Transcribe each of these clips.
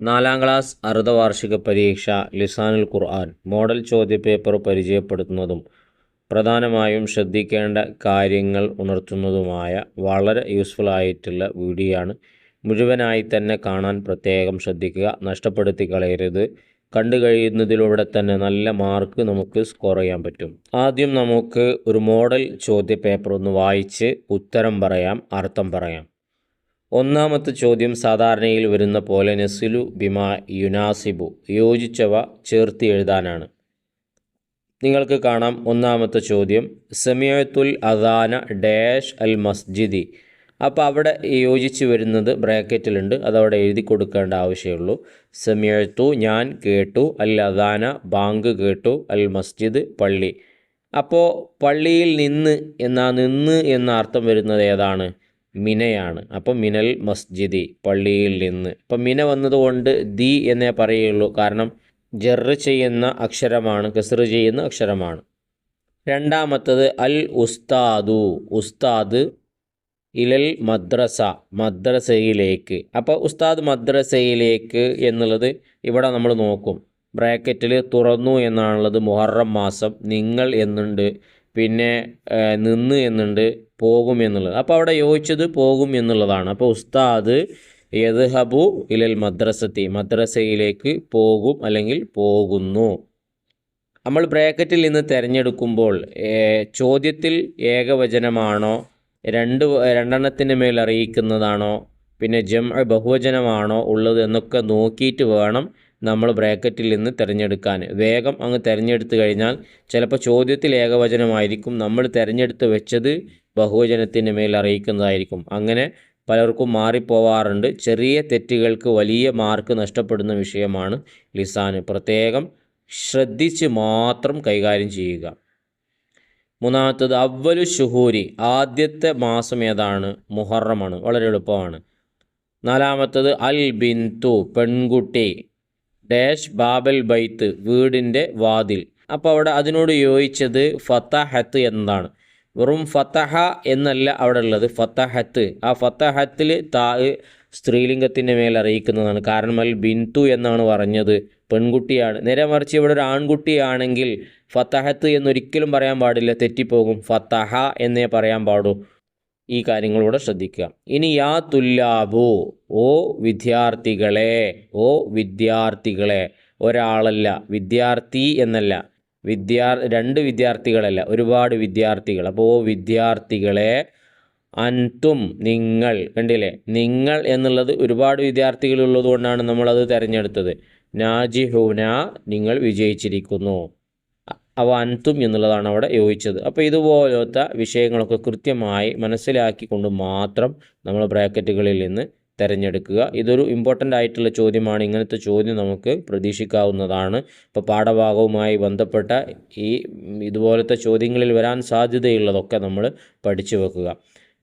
നാലാം ക്ലാസ് അർദ്ധവാർഷിക പരീക്ഷ ലിസാനുൽ ഖുർആൻ. മോഡൽ ചോദ്യപേപ്പർ പരിചയപ്പെടുത്തുന്നതും പ്രധാനമായും ശ്രദ്ധിക്കേണ്ട കാര്യങ്ങൾ ഉണർത്തുന്നതുമായ വളരെ യൂസ്ഫുൾ ആയിട്ടുള്ള വീഡിയോ ആണ്. മുഴുവനായി തന്നെ കാണാൻ പ്രത്യേകം ശ്രദ്ധിക്കുക. നഷ്ടപ്പെടുത്തി കളയരുത്. കണ്ടു കഴിയുന്നതിലൂടെ തന്നെ നല്ല മാർക്ക് നമുക്ക് സ്കോർ ചെയ്യാൻ പറ്റും. ആദ്യം നമുക്ക് ഒരു മോഡൽ ചോദ്യപേപ്പർ ഒന്ന് വായിച്ച് ഉത്തരം പറയാം അർത്ഥം പറയാം. ഒന്നാമത്തെ ചോദ്യം സാധാരണയിൽ വരുന്ന പോലെ നെസിലു ബിമാ യുനാസിബു യോജിച്ചവ ചേർത്ത് എഴുതാനാണ്. നിങ്ങൾക്ക് കാണാം ഒന്നാമത്തെ ചോദ്യം. സമയത്തുൽ അദാന ഡാഷ് അൽ മസ്ജിദി. അപ്പോൾ അവിടെ യോജിച്ച് വരുന്നത് ബ്രാക്കറ്റിലുണ്ട്. അതവിടെ എഴുതി കൊടുക്കേണ്ട ആവശ്യമുള്ളൂ. സമയത്തു ഞാൻ കേട്ടു അൽ അദാന ബാങ്ക് കേട്ടു അൽ മസ്ജിദ് പള്ളി. അപ്പോൾ പള്ളിയിൽ നിന്ന് എന്നാ നിന്ന് എന്ന അർത്ഥം വരുന്നത് ഏതാണ്? മിനയാണ്. അപ്പം മിനൽ മസ്ജിദി പള്ളിയിൽ നിന്ന്. അപ്പം മിന വന്നതുകൊണ്ട് ദി എന്നേ പറയുള്ളൂ. കാരണം ജെറ് ചെയ്യുന്ന അക്ഷരമാണ് കസറ് ചെയ്യുന്ന അക്ഷരമാണ്. രണ്ടാമത്തത് അൽ ഉസ്താദു. ഉസ്താദ് ഇലൽ മദ്രസ മദ്രസയിലേക്ക്. അപ്പോൾ ഉസ്താദ് മദ്രസയിലേക്ക് എന്നുള്ളത് ഇവിടെ നമ്മൾ നോക്കും. ബ്രാക്കറ്റിൽ തുറന്നു എന്നാണുള്ളത് മുഹറം മാസം നിങ്ങൾ എന്നുണ്ട്. പിന്നെ നിന്ന് എന്നുണ്ട് പോകും എന്നുള്ളത്. അപ്പോൾ അവിടെ യോജിച്ചത് പോകും എന്നുള്ളതാണ്. അപ്പോൾ ഉസ്താദ് യദ്ഹബു ഇലൽ മദ്രസത്തി മദ്രസയിലേക്ക് പോകും അല്ലെങ്കിൽ പോകുന്നു. നമ്മൾ ബ്രാക്കറ്റിൽ നിന്ന് തിരഞ്ഞെടുക്കുമ്പോൾ ചോദ്യത്തിൽ ഏകവചനമാണോ രണ്ട് രണ്ടെണ്ണത്തിന് മേൽ അറിയിക്കുന്നതാണോ പിന്നെ ജം ബഹുവചനമാണോ ഉള്ളത് എന്നൊക്കെ നോക്കിയിട്ട് വേണം നമ്മൾ ബ്രാക്കറ്റിൽ നിന്ന് തിരഞ്ഞെടുക്കാൻ. വേഗം അങ്ങ് തിരഞ്ഞെടുത്തു കഴിഞ്ഞാൽ ചിലപ്പോൾ ചോദ്യത്തിൽ ഏകവചനമായിരിക്കും. നമ്മൾ തിരഞ്ഞെടുത്ത് വെച്ചത് ബഹുവചനത്തിന്റെ മേൽ അറിയിക്കുന്നതായിരിക്കും. അങ്ങനെ പലർക്കും മാറിപ്പോവാറുണ്ട്. ചെറിയ തെറ്റുകൾക്ക് വലിയ മാർക്ക് നഷ്ടപ്പെടുന്ന വിഷയമാണ് ലിസാന്. പ്രത്യേകം ശ്രദ്ധിച്ച് മാത്രം കൈകാര്യം ചെയ്യുക. മൂന്നാമത്തത് അവലു ഷുഹൂരി ആദ്യത്തെ മാസം ഏതാണ്? മുഹറമാണ്. വളരെ എളുപ്പമാണ്. നാലാമത്തത് അൽ ബിന്തു പെൺകുട്ടി. ഡാഷ് ബാബൽ ബൈത്ത് വീടിന്റെ വാതിൽ. അപ്പോൾ അവിടെ അതിനോട് യോജിച്ചത് ഫത്തഹത്ത് എന്നതാണ്. വെറും ഫത്തഹ എന്നല്ല അവിടെ ഉള്ളത് ഫത്തഹത്ത് ആ ഫത്തഹത്തിൽ താ സ്ത്രീലിംഗത്തിന്റെ മേൽ അറിയിക്കുന്നതാണ്. കാരണം അൽ ബിന്തു എന്നാണ് പറഞ്ഞത് പെൺകുട്ടിയാണ്. നേരെ മറിച്ച് ഇവിടെ ഒരു ആൺകുട്ടിയാണെങ്കിൽ ഫത്തഹത്ത് എന്നൊരിക്കലും പറയാൻ പാടില്ല തെറ്റിപ്പോകും. ഫത്തഹ എന്നേ പറയാൻ പാടൂ. ഈ കാര്യങ്ങളൂടെ ശ്രദ്ധിക്കുക. ഇനി യാ തുല്ലാബു ഓ വിദ്യാർത്ഥികളെ ഓ വിദ്യാർത്ഥികളെ. ഒരാളല്ല വിദ്യാർത്ഥി എന്നല്ല. വിദ്യാർ രണ്ട് വിദ്യാർത്ഥികളല്ല ഒരുപാട് വിദ്യാർത്ഥികൾ. അപ്പോൾ ഓ വിദ്യാർത്ഥികളെ അൻതും നിങ്ങൾ കണ്ടില്ലേ? നിങ്ങൾ എന്നുള്ളത് ഒരുപാട് വിദ്യാർത്ഥികൾ ഉള്ളതുകൊണ്ടാണ് നമ്മളത് തിരഞ്ഞെടുത്തത്. നാജിഹുന നിങ്ങൾ വിജയിച്ചിരിക്കുന്നു. അവ അൻതും എന്നുള്ളതാണ് അവിടെ യോജിച്ചത്. അപ്പോൾ ഇതുപോലത്തെ വിഷയങ്ങളൊക്കെ കൃത്യമായി മനസ്സിലാക്കിക്കൊണ്ട് മാത്രം നമ്മൾ ബ്രാക്കറ്റുകളിൽ നിന്ന് തിരഞ്ഞെടുക്കുക. ഇതൊരു ഇമ്പോർട്ടന്റ് ആയിട്ടുള്ള ചോദ്യമാണ്. ഇങ്ങനത്തെ ചോദ്യം നമുക്ക് പ്രതീക്ഷിക്കാവുന്നതാണ്. ഇപ്പോൾ പാഠഭാഗവുമായി ബന്ധപ്പെട്ട ഈ ഇതുപോലത്തെ ചോദ്യങ്ങളിൽ വരാൻ സാധ്യതയുള്ളതൊക്കെ നമ്മൾ പഠിച്ചു വെക്കുക.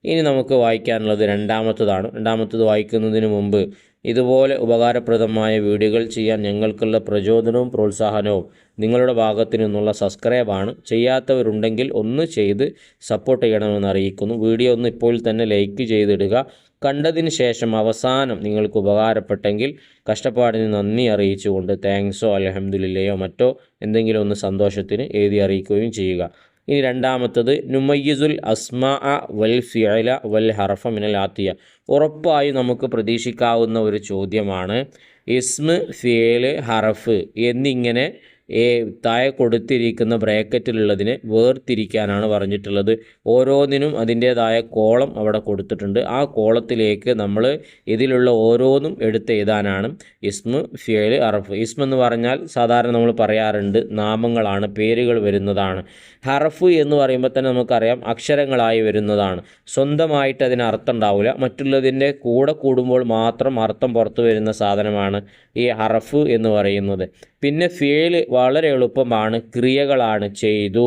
ഇനി നമുക്ക് വായിക്കാനുള്ളത് രണ്ടാമത്തതാണ്. രണ്ടാമത്തത് വായിക്കുന്നതിന് മുമ്പ് ഇതുപോലെ ഉപകാരപ്രദമായ വീഡിയോകൾ ചെയ്യാൻ ഞങ്ങൾക്കുള്ള പ്രചോദനവും പ്രോത്സാഹനവും നിങ്ങളുടെ ഭാഗത്തു നിന്നുള്ള സബ്സ്ക്രൈബാണ് ചെയ്യാത്തവരുണ്ടെങ്കിൽ ഒന്ന് ചെയ്ത് സപ്പോർട്ട് ചെയ്യണമെന്ന് അറിയിക്കുന്നു. വീഡിയോ ഒന്ന് ഇപ്പോൾ തന്നെ ലൈക്ക് ചെയ്തിടുക. കണ്ടതിന് ശേഷം അവസാനം നിങ്ങൾക്ക് ഉപകാരപ്പെട്ടെങ്കിൽ കഷ്ടപ്പാടിന് നന്ദി അറിയിച്ചുകൊണ്ട് താങ്ക്സോ അലഹമ്മദില്ലയോ മറ്റോ എന്തെങ്കിലും ഒന്ന് സന്തോഷത്തിന് എഴുതി അറിയിക്കുകയും ചെയ്യുക. ഇനി രണ്ടാമത്തത് നുമയ്യസുൽ അസ്മ വൽ ഫിയല വൽ ഹർഫ മിനൽ ആത്തിയ. ഉറപ്പായി നമുക്ക് പ്രതീക്ഷിക്കാവുന്ന ഒരു ചോദ്യമാണ് ഇസ്മ ഫിയൽ ഹറഫ് എന്നിങ്ങനെ ഏ താഴെ കൊടുത്തിരിക്കുന്ന ബ്രാക്കറ്റിലുള്ളതിനെ വേർതിരിക്കാനാണ് പറഞ്ഞിട്ടുള്ളത്. ഓരോന്നിനും അതിന്റേതായ കോളം അവിടെ കൊടുത്തിട്ടുണ്ട്. ആ കോളത്തിലേക്ക് നമ്മൾ ഇതിലുള്ള ഓരോന്നും എടുത്ത് എഴുതാനാണ്. ഇസ്മ ഫിയൽ അറഫ്. ഇസ്മ എന്ന് പറഞ്ഞാൽ സാധാരണ നമ്മൾ പറയാറുണ്ട് നാമങ്ങളാണ് പേരുകൾ വരുന്നതാണ്. ഹറഫ് എന്ന് പറയുമ്പോൾ തന്നെ നമുക്കറിയാം അക്ഷരങ്ങളായി വരുന്നതാണ്. സ്വന്തമായിട്ട് അതിന് അർത്ഥം ഉണ്ടാവില്ല. മറ്റുള്ളതിന്റെ കൂടെ കൂടുമ്പോൾ മാത്രം അർത്ഥം പുറത്തു വരുന്ന സാധനമാണ് ഈ ഹറഫ് എന്ന് പറയുന്നത്. പിന്നെ ഫീൽ വളരെ എളുപ്പമാണ്. ക്രിയകളാണ് ചെയ്തു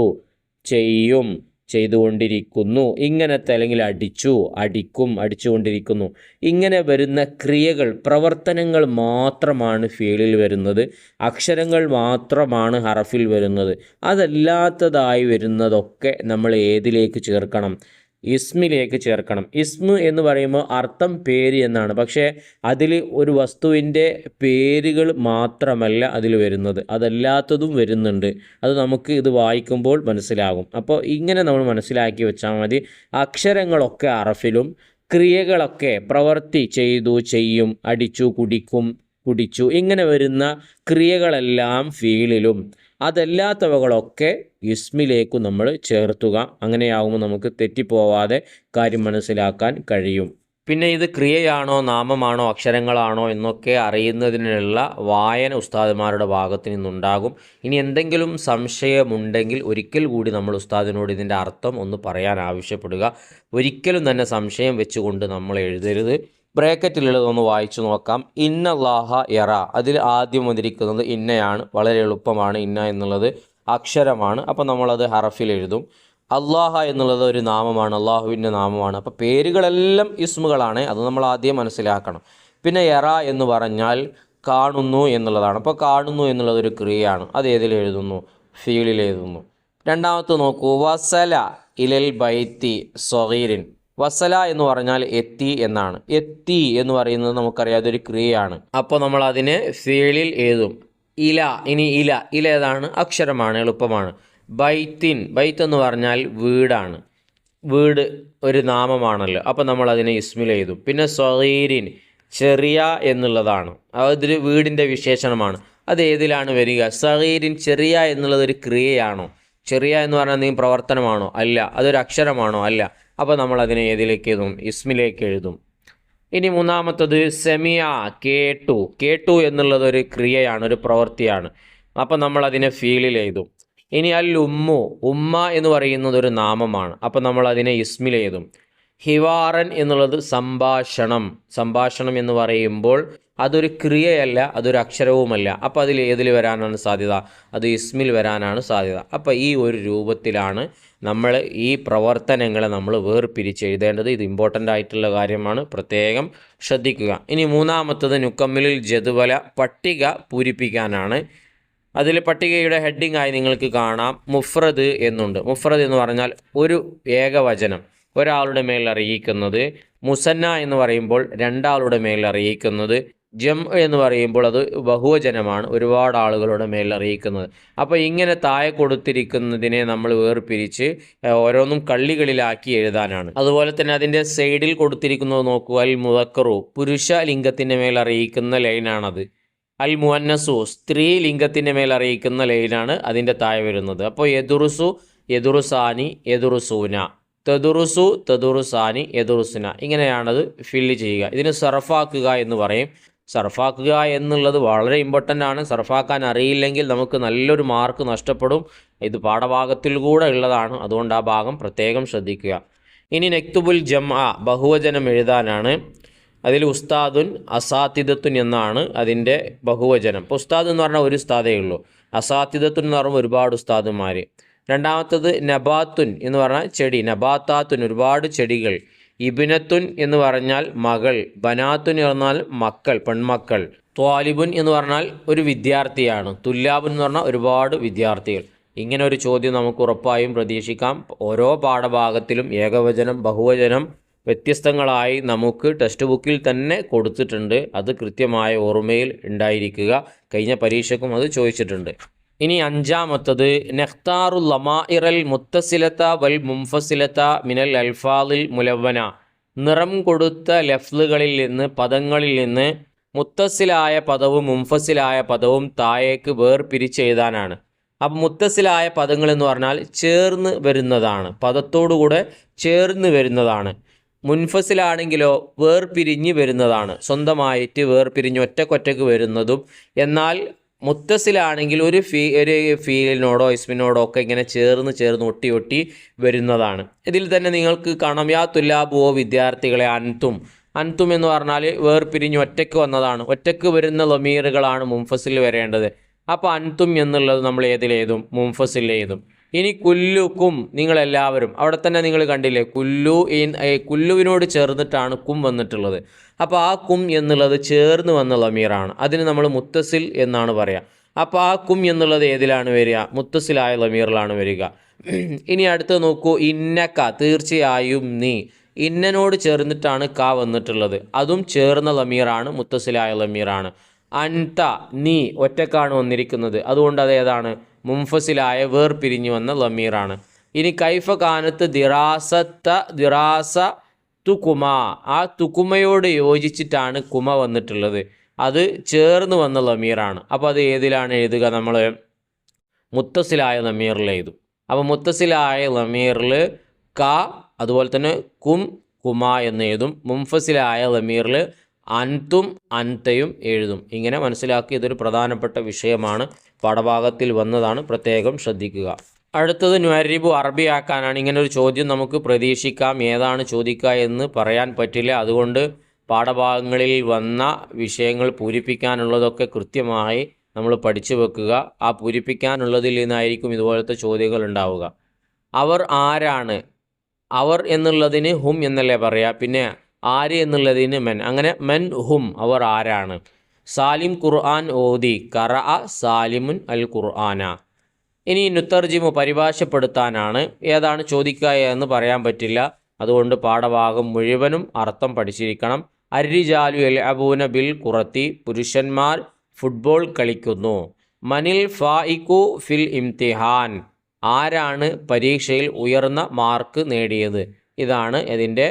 ചെയ്യും ചെയ്തുകൊണ്ടിരിക്കുന്നു. ഇങ്ങനത്തെ അല്ലെങ്കിൽ അടിച്ചു അടിക്കും അടിച്ചുകൊണ്ടിരിക്കുന്നു. ഇങ്ങനെ വരുന്ന ക്രിയകൾ പ്രവർത്തനങ്ങൾ മാത്രമാണ് ഫീലിൽ വരുന്നത്. അക്ഷരങ്ങൾ മാത്രമാണ് ഹറഫിൽ വരുന്നത്. അതല്ലാത്തതായി വരുന്നതൊക്കെ നമ്മൾ ഏതിലേക്ക് ചേർക്കണം? ഇസ്മിലേക്ക് ചേർക്കണം. ഇസ്മ് എന്ന് പറയുമ്പോൾ അർത്ഥം പേര് എന്നാണ്. പക്ഷേ അതിൽ ഒരു വസ്തുവിന്റെ പേരുകൾ മാത്രമല്ല അതിൽ വരുന്നത്. അതല്ലാത്തതും വരുന്നുണ്ട്. അത് നമുക്ക് ഇത് വായിക്കുമ്പോൾ മനസ്സിലാകും. അപ്പോൾ ഇങ്ങനെ നമ്മൾ മനസ്സിലാക്കി വെച്ചാൽ മതി. അക്ഷരങ്ങളൊക്കെ അറഫിലും ക്രിയകളൊക്കെ പ്രവർത്തി ചെയ്തു ചെയ്യും അടിച്ചു കുടിക്കും കുടിച്ചു ഇങ്ങനെ വരുന്ന ക്രിയകളെല്ലാം ഫീലിലും അതല്ലാത്തവകളൊക്കെ ഇസ്മിലേക്ക് നമ്മൾ ചേർത്തുക. അങ്ങനെയാകുമ്പോൾ നമുക്ക് തെറ്റിപ്പോവാതെ കാര്യം മനസ്സിലാക്കാൻ കഴിയും. പിന്നെ ഇത് ക്രിയയാണോ നാമമാണോ അക്ഷരങ്ങളാണോ എന്നൊക്കെ അറിയുന്നതിനുള്ള വായന ഉസ്താദുമാരുടെ ഭാഗത്ത് നിന്നുണ്ടാകും. ഇനി എന്തെങ്കിലും സംശയമുണ്ടെങ്കിൽ ഒരിക്കൽ കൂടി നമ്മൾ ഉസ്താദിനോട് ഇതിന്റെ അർത്ഥം ഒന്ന് പറയാൻ ആവശ്യപ്പെടുക. ഒരിക്കലും തന്നെ സംശയം വെച്ചുകൊണ്ട് നമ്മൾ എഴുതരുത്. ബ്രാക്കറ്റിലുള്ളതൊന്ന് വായിച്ചു നോക്കാം. ഇന്ന ലാഹ എറ അതിൽ ആദ്യം വന്നിരിക്കുന്നത് ഇന്നയാണ്. വളരെ എളുപ്പമാണ് ഇന്ന എന്നുള്ളത് അക്ഷരമാണ്. അപ്പോൾ നമ്മളത് ഹറഫിൽ എഴുതും. അള്ളാഹ എന്നുള്ളത് ഒരു നാമമാണ്. അള്ളാഹുവിന്റെ നാമമാണ്. അപ്പോൾ പേരുകളെല്ലാം ഇസ്മുകളാണ്. അത് നമ്മൾ ആദ്യം മനസ്സിലാക്കണം. പിന്നെ എറ എന്ന് പറഞ്ഞാൽ കാണുന്നു എന്നുള്ളതാണ്. അപ്പോൾ കാണുന്നു എന്നുള്ളത് ഒരു ക്രിയയാണ്. അത് ഏതിൽ എഴുതുന്നു? ഫീലിൽ എഴുതുന്നു. രണ്ടാമത്തെ നോക്കൂ. വസല ഇലൽ ബൈത്തി സൊഹീരിൻ വസല എന്ന് പറഞ്ഞാൽ എത്തി എന്നാണ്. എത്തി എന്ന് പറയുന്നത് നമുക്കറിയാം അതൊരു ക്രിയയാണ്. അപ്പോൾ നമ്മൾ അതിനെ ഫീലിൽ എഴുതും. ഇല ഇനി ഇല. ഇല ഏതാണ്? അക്ഷരമാണ് എളുപ്പമാണ്. ബൈത്തിൻ ബൈത്ത് എന്ന് പറഞ്ഞാൽ വീടാണ്. വീട് ഒരു നാമമാണല്ലോ. അപ്പോൾ നമ്മൾ അതിനെ ഇസ്മിൽ എഴുതും. പിന്നെ സൊഹീരിൻ ചെറിയ എന്നുള്ളതാണ്. അതൊരു വീടിന്റെ വിശേഷണമാണ്. അത് ഏതിലാണ് വരിക? സഹീരിൻ ചെറിയ എന്നുള്ളത് ഒരു ക്രിയയാണോ? ചെറിയ എന്ന് പറഞ്ഞാൽ എന്തെങ്കിലും പ്രവർത്തനമാണോ? അല്ല. അതൊരു അക്ഷരമാണോ? അല്ല. അപ്പോൾ നമ്മൾ അതിനെ ഏതിലേക്ക് എഴുതും ഇസ്മിലേക്ക് എഴുതും ഇനി മൂന്നാമത്തത് സെമിയ കേട്ടു. കേട്ടു എന്നുള്ളത് ഒരു ക്രിയയാണ് ഒരു പ്രവൃത്തിയാണ്. അപ്പോൾ നമ്മൾ അതിനെ ഫീലിൽ എഴുതും ഇനി അൽ ഉമ്മു ഉമ്മ എന്ന് പറയുന്നത് ഒരു നാമമാണ്. അപ്പോൾ നമ്മൾ അതിനെ ഇസ്മിൽ എഴുതും ഹിവാറൻ എന്നുള്ളത് സംഭാഷണം. സംഭാഷണം എന്ന് പറയുമ്പോൾ അതൊരു ക്രിയയല്ല അതൊരു അക്ഷരവുമല്ല. അപ്പോൾ അതിൽ ഏതിൽ വരാനാണ് സാധ്യത? അത് ഇസ്മിൽ വരാനാണ് സാധ്യത. അപ്പോൾ ഈ ഒരു രൂപത്തിലാണ് നമ്മൾ ഈ പ്രവർത്തനങ്ങളെ നമ്മൾ വേർപിരിച്ച് എഴുതേണ്ടത് ഇത് ഇമ്പോർട്ടന്റ് ആയിട്ടുള്ള കാര്യമാണ്. പ്രത്യേകം ശ്രദ്ധിക്കുക. ഇനി മൂന്നാമത്തത് നുക്കമ്മിലിൽ ജതുവല പട്ടിക പൂരിപ്പിക്കാനാണ്. അതിൽ പട്ടികയുടെ ഹെഡിങ് ആയി നിങ്ങൾക്ക് കാണാം. മുഫ്രദ് എന്നുണ്ട്. മുഫ്രദ് എന്ന് പറഞ്ഞാൽ ഒരു ഏകവചനം. ഒരാളുടെ മേൽ അറിയിക്കുന്നത്. മുസന്ന എന്ന് പറയുമ്പോൾ രണ്ടാളുടെ മേൽ അറിയിക്കുന്നത്. ജം എന്ന് പറയുമ്പോൾ അത് ബഹുവചനമാണ്. ഒരുപാട് ആളുകളുടെ മേൽ അറിയിക്കുന്നത്. അപ്പോൾ ഇങ്ങനെ താഴെ കൊടുത്തിരിക്കുന്നതിനെ നമ്മൾ വേർപിരിച്ച് ഓരോന്നും കള്ളികളിലാക്കി എഴുതാനാണ്. അതുപോലെ തന്നെ അതിന്റെ സൈഡിൽ കൊടുത്തിരിക്കുന്നത് നോക്കുക അൽ മുതക്കറു പുരുഷ ലിംഗത്തിന്റെ മേൽ അറിയിക്കുന്ന ലൈനാണത്. അൽ മുഅന്നസു സ്ത്രീ ലിംഗത്തിന്റെ മേൽ അറിയിക്കുന്ന ലൈനാണ് അതിന്റെ താഴെ വരുന്നത്. അപ്പോൾ എതുറുസു എതുറുസാനി എതുറുസൂന തെതുറുസു തെതുറുസാനി എതുറുസുന ഇങ്ങനെയാണത് ഫില്ല് ചെയ്യുക. ഇതിന് സർഫാക്കുക എന്ന് പറയും. സർഫാക്കുക എന്നുള്ളത് വളരെ ഇമ്പോർട്ടന്റ് ആണ്. സർഫാക്കാൻ അറിയില്ലെങ്കിൽ നമുക്ക് നല്ലൊരു മാർക്ക് നഷ്ടപ്പെടും. ഇത് പാഠഭാഗത്തിൽ കൂടെ ഉള്ളതാണ്. അതുകൊണ്ട് ആ ഭാഗം പ്രത്യേകം ശ്രദ്ധിക്കുക. ഇനി നെക്തുബുൽ ജം ആ ബഹുവചനം എഴുതാനാണ്. അതിൽ ഉസ്താദുൻ അസാത്തിദത്തുൻ എന്നാണ് അതിന്റെ ബഹുവചനം. ഇപ്പോൾ ഉസ്താദ് എന്ന് പറഞ്ഞാൽ ഒരു ഉസ്താദേ ഉള്ളൂ. അസാത്തിദത്തുൻ എന്ന് പറയുമ്പോൾ ഒരുപാട് ഉസ്താദുമാർ രണ്ടാമത്തത് നബാത്തുൻ എന്ന് പറഞ്ഞാൽ ചെടി. നബാത്താത്തുൻ ഒരുപാട് ചെടികൾ. ഇബിനത്തുൻ എന്ന് പറഞ്ഞാൽ മകൾ ബനാത്തുൻ പറഞ്ഞാൽ മക്കൾ പെൺമക്കൾ. ത്വാലിബുൻ എന്ന് പറഞ്ഞാൽ ഒരു വിദ്യാർത്ഥിയാണ്. തുല്ലാബുൻ എന്ന് പറഞ്ഞാൽ ഒരുപാട് വിദ്യാർത്ഥികൾ. ഇങ്ങനെ ഒരു ചോദ്യം നമുക്ക് ഉറപ്പായും പ്രതീക്ഷിക്കാം. ഓരോ പാഠഭാഗത്തിലും ഏകവചനം ബഹുവചനം വ്യത്യസ്തങ്ങളായി നമുക്ക് ടെക്സ്റ്റ് ബുക്കിൽ തന്നെ കൊടുത്തിട്ടുണ്ട്. അത് കൃത്യമായ ഓർമ്മയിൽ ഉണ്ടായിരിക്കുക. കഴിഞ്ഞ പരീക്ഷക്കും അത് ചോദിച്ചിട്ടുണ്ട്. ഇനി അഞ്ചാമത്തത് നെഹ്താറു ലമാഇറൽ മുത്തസിലത്ത വൽ മുംഫസിലത്ത മിനൽ അൽഫാദിൽ മുലവന നിറം കൊടുത്ത ലഫ്ലുകളിൽ നിന്ന് പദങ്ങളിൽ നിന്ന് മുത്തസിലായ പദവും മുംഫസിലായ പദവും താഴേക്ക് വേർപിരിച്ചെഴുതാനാണ്. അപ്പം മുത്തസിലായ പദങ്ങൾ എന്ന് പറഞ്ഞാൽ ചേർന്ന് വരുന്നതാണ് പദത്തോടുകൂടെ ചേർന്ന് വരുന്നതാണ്. മുൻഫസിലാണെങ്കിലോ വേർപിരിഞ്ഞ് വരുന്നതാണ് സ്വന്തമായിട്ട് വേർപിരിഞ്ഞ് ഒറ്റക്കൊറ്റക്ക് വരുന്നതും. എന്നാൽ മുത്തസിലാണെങ്കിൽ ഒരു ഫീ ഒരു ഫീലിനോടോ ഇസ്മിനോടോ ഒക്കെ ഇങ്ങനെ ചേർന്ന് ചേർന്ന് ഒട്ടി ഒട്ടി വരുന്നതാണ്. ഇതിൽ തന്നെ നിങ്ങൾക്ക് കാണാം യാ വിദ്യാർത്ഥികളെ അൻതും. അൻതും എന്ന് പറഞ്ഞാൽ വേർപിരിഞ്ഞ് ഒറ്റയ്ക്ക് വന്നതാണ്. ഒറ്റയ്ക്ക് വരുന്ന ലമീറുകളാണ് മുംഫസിൽ വരേണ്ടത്. അപ്പോൾ അൻതും എന്നുള്ളത് നമ്മൾ ഏതിലേതും? മുംഫസിൽ എഴുതും ഇനി കുല്ലുക്കും നിങ്ങളെല്ലാവരും. അവിടെ തന്നെ നിങ്ങൾ കണ്ടില്ലേ കുല്ലു ഇൻ കുല്ലുവിനോട് ചേർന്നിട്ടാണ് കും വന്നിട്ടുള്ളത്. അപ്പോൾ ആ കും എന്നുള്ളത് ചേർന്ന് വന്ന ലമീറാണ് അതിന് നമ്മൾ മുത്തസിൽ എന്നാണ് പറയുക അപ്പോൾ ആ കും എന്നുള്ളത് ഏതിലാണ് വരിക? മുത്തസിലായ ലമീറിലാണ് വരിക. ഇനി അടുത്ത് നോക്കൂ ഇന്നക്ക തീർച്ചയായും നീ. ഇന്നനോട് ചേർന്നിട്ടാണ് ക വന്നിട്ടുള്ളത്. അതും ചേർന്ന ലമീറാണ് മുത്തസിലായ ലമീറാണ് അൻത നീ ഒറ്റക്കാണ് വന്നിരിക്കുന്നത്. അതുകൊണ്ട് അത് ഏതാണ്? മുംഫസിലായ വേർപിരിഞ്ഞു വന്ന ലമീറാണ്. ഇനി കൈഫ കാനത്ത് ദിറാസത്ത ദിറാസ തുകുമ ആ തുകുമയോട് യോജിച്ചിട്ടാണ് കുമ വന്നിട്ടുള്ളത്. അത് ചേർന്ന് വന്ന ലമീറാണ്. അപ്പോൾ അത് ഏതിലാണ് എഴുതുക നമ്മൾ മുത്തസിലായ ലമീറിൽ എഴുതും. അപ്പോൾ മുത്തസിലായ ലമീറിൽ ക അതുപോലെ തന്നെ കും കുമ എന്ന് എഴുതും. മുംഫസിലായ ലമീറിൽ അൻതും അൻതയും എഴുതും. ഇങ്ങനെ മനസ്സിലാക്കി ഇതൊരു പ്രധാനപ്പെട്ട വിഷയമാണ്. പാഠഭാഗത്തിൽ വന്നതാണ് പ്രത്യേകം ശ്രദ്ധിക്കുക. അടുത്തത് ന്വരിബു അറബിയാക്കാനാണ്. ഇങ്ങനെ ഒരു ചോദ്യം നമുക്ക് പ്രതീക്ഷിക്കാം. ഏതാണ് ചോദിക്കുക എന്ന് പറയാൻ പറ്റില്ല. അതുകൊണ്ട് പാഠഭാഗങ്ങളിൽ വന്ന വിഷയങ്ങൾ പൂരിപ്പിക്കാനുള്ളതൊക്കെ കൃത്യമായി നമ്മൾ പഠിച്ചു വെക്കുക. ആ പൂരിപ്പിക്കാനുള്ളതിൽ നിന്നായിരിക്കും ഇതുപോലത്തെ ചോദ്യങ്ങൾ ഉണ്ടാവുക. അവർ ആരാണ്? അവർ എന്നുള്ളതിന് ഹും എന്നല്ലേ പറയുക പിന്നെ ആര് എന്നുള്ളതിന് മെൻ. അങ്ങനെ മെൻ ഹും അവർ ആരാണ്? സാലിം ഖുർആൻ ഓതി കറ സാലിമുൻ അൽ ഖുർആന. ഇനി നുത്തർജിമു പരിഭാഷപ്പെടുത്താനാണ് ഏതാണ് ചോദിക്കുക എന്ന് പറയാൻ പറ്റില്ല. അതുകൊണ്ട് പാഠഭാഗം മുഴുവനും അർത്ഥം പഠിച്ചിരിക്കണം. അരിജാലു എൽ അബൂന ബിൽ കുറത്തി പുരുഷന്മാർ ഫുട്ബോൾ കളിക്കുന്നു. മനിൽ ഫായിക്കു ഫിൽ ഇംതിഹാൻ. ആരാണ് പരീക്ഷയിൽ ഉയർന്ന മാർക്ക് നേടിയത്? ഇതാണ് ഇതിന്റെ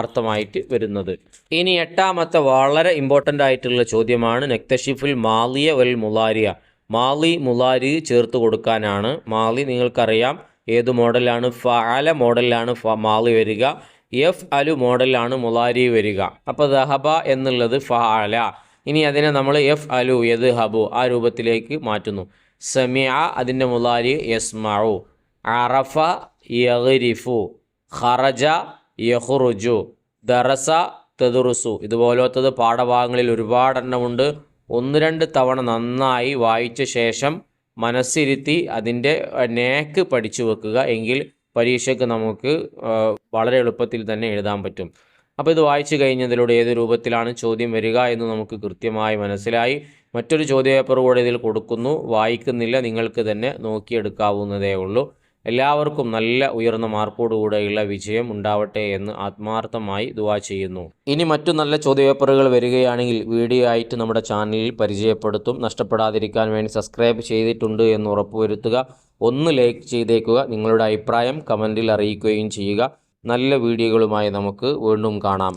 അർത്ഥമായിട്ട് വരുന്നത്. ഇനി എട്ടാമത്തെ വളരെ ഇമ്പോർട്ടന്റ് ആയിട്ടുള്ള ചോദ്യമാണ് നെക്തഷിഫുൽ മാലിയ വൽ മുലാരിയ. മാലി മുലാരി ചേർത്ത് കൊടുക്കാനാണ്. മാലി നിങ്ങൾക്കറിയാം ഏത് മോഡലാണ്. ഫഅല മോഡലിലാണ് മാലി വരിക. എഫ് അലു മോഡലാണ് മുലാരി വരിക. അപ്പോൾ ദഹബ എന്നുള്ളത് ഫഅല. ഇനി അതിനെ നമ്മൾ എഫ് അലു യത് ഹബു ആ രൂപത്തിലേക്ക് മാറ്റുന്നു. സമിയ അതിന്റെ മുലാരി യസ്മഉ. അറഫ യഗ്രിഫു. ഖറജ യഹുറുജു ദറസ തെതുറുസു ഇതുപോലത്തത് പാഠഭാഗങ്ങളിൽ ഒരുപാടെണ്ണമുണ്ട്. ഒന്ന് രണ്ട് തവണ നന്നായി വായിച്ച ശേഷം മനസ്സിരുത്തി അതിന്റെ നേക്ക് പഠിച്ചു വെക്കുക. എങ്കിൽ പരീക്ഷയ്ക്ക് നമുക്ക് വളരെ എളുപ്പത്തിൽ തന്നെ എഴുതാൻ പറ്റും. അപ്പോൾ ഇത് വായിച്ചു കഴിഞ്ഞതിലൂടെ ഏത് രൂപത്തിലാണ് ചോദ്യം വരിക എന്ന് നമുക്ക് കൃത്യമായി മനസ്സിലായി. മറ്റൊരു ചോദ്യപേപ്പർ കൂടെ ഇതിൽ കൊടുക്കുന്നു. വായിക്കുന്നില്ല നിങ്ങൾക്ക് തന്നെ നോക്കിയെടുക്കാവുന്നതേ ഉള്ളൂ. എല്ലാവർക്കും നല്ല ഉയർന്ന മാർക്കോടുകൂടെയുള്ള വിജയം ഉണ്ടാവട്ടെ എന്ന് ആത്മാർത്ഥമായി ദുവാ ചെയ്യുന്നു. ഇനി മറ്റു നല്ല ചോദ്യപേപ്പറുകൾ വരികയാണെങ്കിൽ വീഡിയോ ആയിട്ട് നമ്മുടെ ചാനലിൽ പരിചയപ്പെടുത്തും. നഷ്ടപ്പെടാതിരിക്കാൻ വേണ്ടി സബ്സ്ക്രൈബ് ചെയ്തിട്ടുണ്ട് എന്ന് ഉറപ്പുവരുത്തുക. ഒന്ന് ലൈക്ക് ചെയ്തേക്കുക. നിങ്ങളുടെ അഭിപ്രായം കമന്റിൽ അറിയിക്കുകയും ചെയ്യുക. നല്ല വീഡിയോകളുമായി നമുക്ക് വീണ്ടും കാണാം.